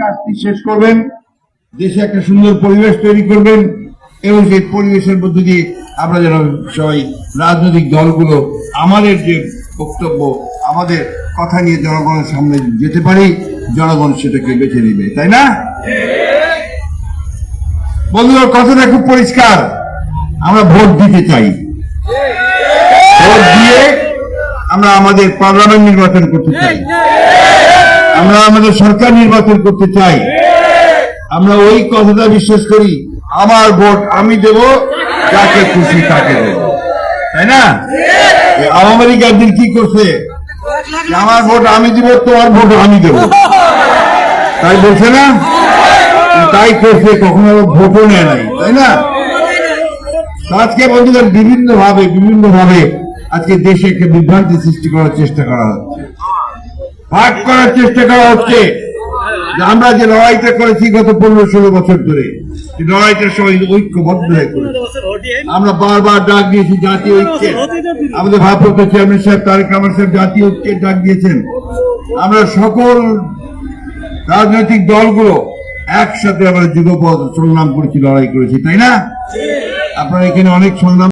কাজটি শেষ করবেন, দেশে একটা সুন্দর পরিবেশ তৈরি করবেন এবং সেই পরিবেশের মধ্যে দিয়ে আমরা যেন সবাই রাজনৈতিক দলগুলো আমাদের যে বক্তব্য, আমাদের কথা নিয়ে জনগণের সামনে যেতে পারি, জনগণ সেটাকে বেছে নেবে, তাই না? বন্ধুরা, কথাটা খুব পরিষ্কার। আমরা ভোট দিতে চাই। ভোট দিয়ে আমরা আমাদের পার্লামেন্ট নির্বাচন করতে চাই। আমরা আমাদের সরকার নির্বাচন করতে চাই। আমরা ওই কথাটা বিশ্বাস করি, আমার ভোট আমি দেব, যাকে খুশি তাকে দেব। তাই না? আওয়ামী লীগ একদিন কি করছে? আমার ভোট আমি দিব, তোমার ভোট আমি দেব। তাই বলছে না? তাই করছে, কখনো ভোটও নেয় নাই, তাই না? আজকে বন্ধুদের বিভিন্ন ভাবে বিভিন্ন ভাবে আজকে দেশে একটা বিভ্রান্তি সৃষ্টি করার চেষ্টা করা হচ্ছে। ভাগ করার চেষ্টা করা হচ্ছে। আমরা যে লড়াইটা করেছি গত পনেরো ষোলো বছর ধরে লড়াইটার সবাই ঐক্যবদ্ধ হয়ে করেছি আমরা বারবার ডাক দিয়েছি, জাতীয় ঐক্যের। আমাদের ভারপ্রাপ্ত চেয়ারম্যান সাহেব তারেক রহমান সাহেব জাতীয় ঐক্যের ডাক দিয়েছেন। আমরা সকল রাজনৈতিক দলগুলো একসাথে আমরা যুগপথ সংগ্রাম করেছি, লড়াই করেছি, তাই না? আপনারা এখানে অনেক সংগ্রাম